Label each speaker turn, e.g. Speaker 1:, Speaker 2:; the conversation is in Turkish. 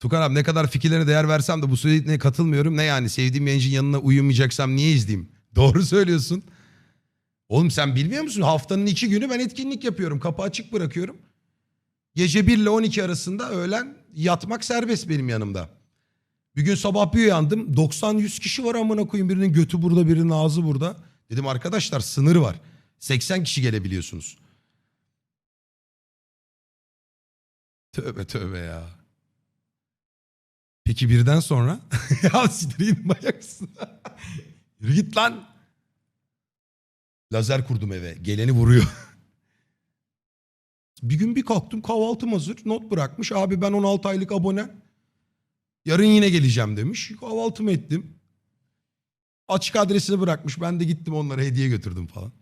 Speaker 1: Tukan abi ne kadar fikirlerine değer versem de bu söylediğine katılmıyorum. Ne yani sevdiğim yayıncının yanına uyumayacaksam niye izleyeyim? Doğru söylüyorsun. Oğlum sen bilmiyor musun? Haftanın iki günü ben etkinlik yapıyorum. Kapı açık bırakıyorum. Gece 1 ile 12 arasında öğlen yatmak serbest benim yanımda. Bir gün sabah bir uyandım. 90-100 kişi var amına koyayım. Birinin götü burada, birinin ağzı burada. Dedim arkadaşlar sınır var. 80 kişi gelebiliyorsunuz. Tövbe tövbe ya. Peki birden sonra? ya siktirin manyaksın. Yürü git lan. Lazer kurdum eve. Geleni vuruyor. bir gün bir kalktım kahvaltım hazır. Not bırakmış. Abi ben 16 aylık abone. Yarın yine geleceğim demiş. Kahvaltımı ettim. Açık adresini bırakmış. Ben de gittim onlara hediye götürdüm falan.